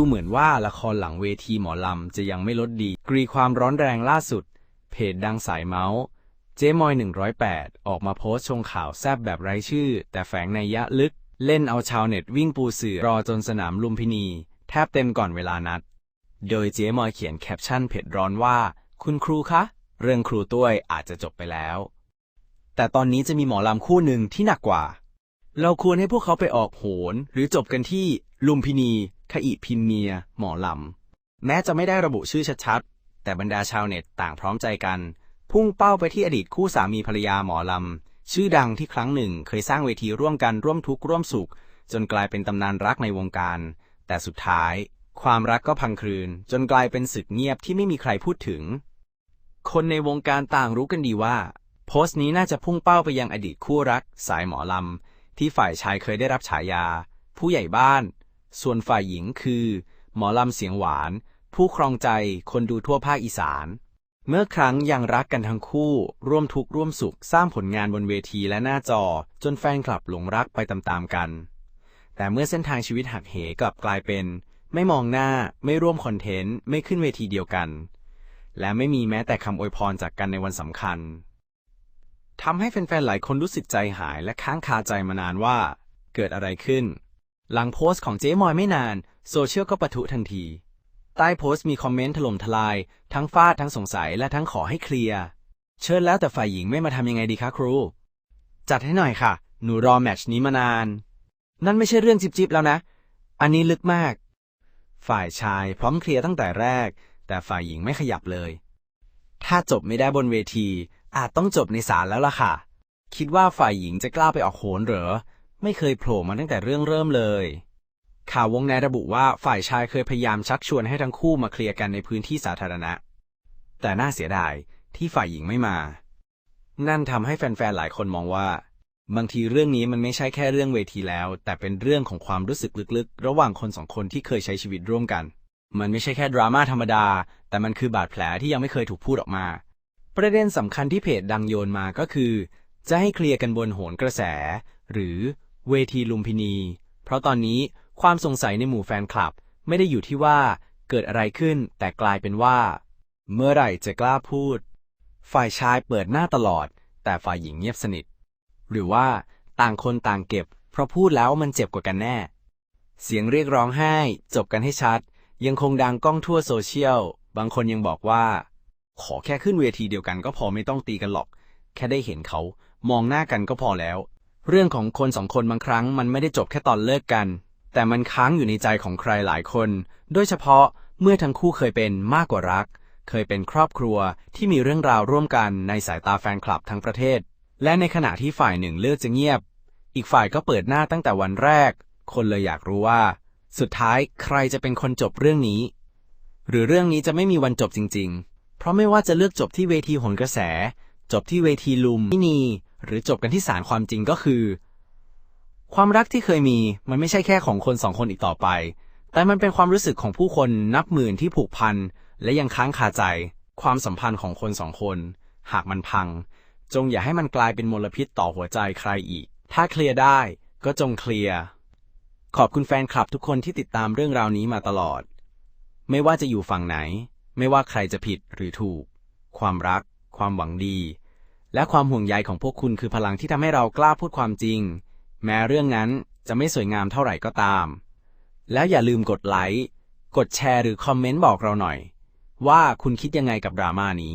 ดูเหมือนว่าละครหลังเวทีหมอลำจะยังไม่ลดดี กรีความร้อนแรงล่าสุด เพจดังสายเมาส์เจมอย 108 ออกมาโพสต์ชงข่าวแซบแบบไร้ชื่อ แต่แฝงในยะลึก เล่นเอาชาวเน็ตวิ่งปูเสือรอจนสนามลุมพินี แทบเต็มก่อนเวลานัด โดยเจมอยเขียนแคปชั่นเผ็ดร้อนว่า คุณครูคะ เรื่องครูต้วยอาจจะจบไปแล้ว แต่ตอนนี้จะมีหมอลำคู่หนึ่งที่หนักกว่า เราควรให้พวกเขาไปออกโหนหรือจบกันที่ลุมพินี ขอิพินเมีย หมอลำ แม้จะไม่ได้ระบุชื่อชัดๆ แต่บรรดาชาวเน็ตต่างพร้อมใจกัน พุ่งเป้าไปที่อดีตคู่สามีภรรยาหมอลำ ชื่อดังที่ครั้งหนึ่งเคยสร้างเวทีร่วมกันร่วมทุกข์ร่วมสุข จนกลายเป็นตำนานรักในวงการ แต่สุดท้าย ความรักก็พังคลืน จนกลายเป็นศึกเงียบที่ไม่มีใครพูดถึง คนในวงการต่างรู้กันดีว่า โพสต์นี้น่าจะพุ่งเป้าไปยังอดีตคู่รัก สายหมอลำที่ฝ่ายชายเคยได้รับฉายา ผู้ใหญ่บ้าน ส่วนฝ่ายหญิงคือ หมอลำเสียงหวาน ผู้ครองใจคนดูทั่วภาคอีสาน เมื่อครั้งยังรักกันทั้งคู่ ร่วมทุกข์ร่วมสุขสร้างผลงานบนเวทีและหน้าจอ จนแฟนคลับหลงรักไปตามๆกัน แต่เมื่อเส้นทางชีวิตหักเหกลับกลายเป็น ไม่มองหน้า ไม่ร่วมคอนเทนต์ ไม่ขึ้นเวทีเดียวกัน และไม่มีแม้แต่คำอวยพรจากกันในวันสำคัญทำให้แฟนๆหลายคนรู้สึกใจหายและค้างคาใจมานานว่า เกิดอะไรขึ้น หลังโพสต์ของเจ๊มอยไม่นาน โซเชียลก็ปะทุทันที ใต้โพสต์มีคอมเมนต์ถล่มทลาย ทั้งฟาดทั้งสงสัยและทั้งขอให้เคลียร์ เชิญแล้วแต่ฝ่ายหญิงไม่มาทำยังไงดีคะครู จัดให้หน่อยค่ะ หนูรอแมตชนี้มานาน นั่นไม่ใช่เรื่องจิบๆแล้วนะ อันนี้ลึกมาก ฝ่ายชายพร้อมเคลียร์ตั้งแต่แรก แต่ฝ่ายหญิงไม่ขยับเลย ถ้าจบไม่ได้บนเวที อาจต้องจบในศาลแล้วล่ะค่ะ คิดว่าฝ่ายหญิงจะกล้าไปออกโหนเหรอ ไม่เคยโผล่มาตั้งแต่เรื่องเริ่มเลย ข่าววงในระบุว่าฝ่ายชายเคยพยายามชักชวนให้ทั้งคู่มาเคลียร์กันในพื้นที่สาธารณะ แต่น่าเสียดายที่ฝ่ายหญิงไม่มา นั่นทำให้แฟนๆหลายคนมองว่า บางทีเรื่องนี้มันไม่ใช่แค่เรื่องเวทีแล้ว แต่เป็นเรื่องของความรู้สึกลึกๆ ระหว่างคนสองคนที่เคยใช้ชีวิตร่วมกัน มันไม่ใช่แค่ดราม่าธรรมดา แต่มันคือบาดแผลที่ยังไม่เคยถูกพูดออกมา ประเด็นสำคัญที่เพจดังโยนมาก็คือ จะให้เคลียร์กันบนโหนกระแส หรือ เวทีลุมพินี เพราะตอนนี้ความสงสัยในหมู่แฟนคลับ ไม่ได้อยู่ที่ว่าเกิดอะไรขึ้นแต่กลายเป็นว่า เมื่อไหร่จะกล้าพูด ฝ่ายชายเปิดหน้าตลอด แต่ฝ่ายหญิงเงียบสนิท หรือว่าต่างคนต่างเก็บ เพราะพูดแล้วมันเจ็บกว่ากันแน่ เสียงเรียกร้องไห้ จบกันให้ชัด ยังคงดังก้องทั่วโซเชียล บางคนยังบอกว่า ขอแค่ขึ้นเวทีเดียวกันก็พอไม่ต้องตีกันหรอก แค่ได้เห็นเขามองหน้ากันก็พอแล้ว เรื่องของคนสองคนบางครั้งมันไม่ได้จบแค่ตอนเลิกกัน แต่มันค้างอยู่ในใจของใครหลายคน โดยเฉพาะเมื่อทั้งคู่เคยเป็นมากกว่ารัก เคยเป็นครอบครัวที่มีเรื่องราวร่วมกันในสายตาแฟนคลับทั้งประเทศ และในขณะที่ฝ่ายหนึ่งเลือกจะเงียบ อีกฝ่ายก็เปิดหน้าตั้งแต่วันแรก คนเลยอยากรู้ว่า สุดท้ายใครจะเป็นคนจบเรื่องนี้ หรือเรื่องนี้จะไม่มีวันจบจริง ๆ เพราะไม่ว่าจะเลือกจบที่เวทีหนกระแส จบที่เวทีลุมพินี หรือจบกันที่ศาลความจริงก็คือ ความรักที่เคยมีมันไม่ใช่แค่ของคนสองคนอีกต่อไป แต่มันเป็นความรู้สึกของผู้คนนับหมื่นที่ผูกพัน และยังค้างคาใจ ความสัมพันธ์ของคนสองคน หากมันพัง จงอย่าให้มันกลายเป็นมลพิษต่อหัวใจใครอีก ถ้าเคลียร์ได้ก็จงเคลียร์ขอบคุณแฟนคลับทุกคนที่ติดตามเรื่องราวนี้มาตลอด ไม่ว่าจะอยู่ฝั่งไหน ไม่ว่าใครจะผิดหรือถูก ความรัก ความหวังดี และความห่วงใยของพวกคุณคือพลังที่ทำให้เรากล้าพูดความจริง แม้เรื่องนั้นจะไม่สวยงามเท่าไหร่ก็ตาม แล้วอย่าลืมกดไลค์ กดแชร์หรือคอมเมนต์บอกเราหน่อย ว่าคุณคิดยังไงกับดราม่านี้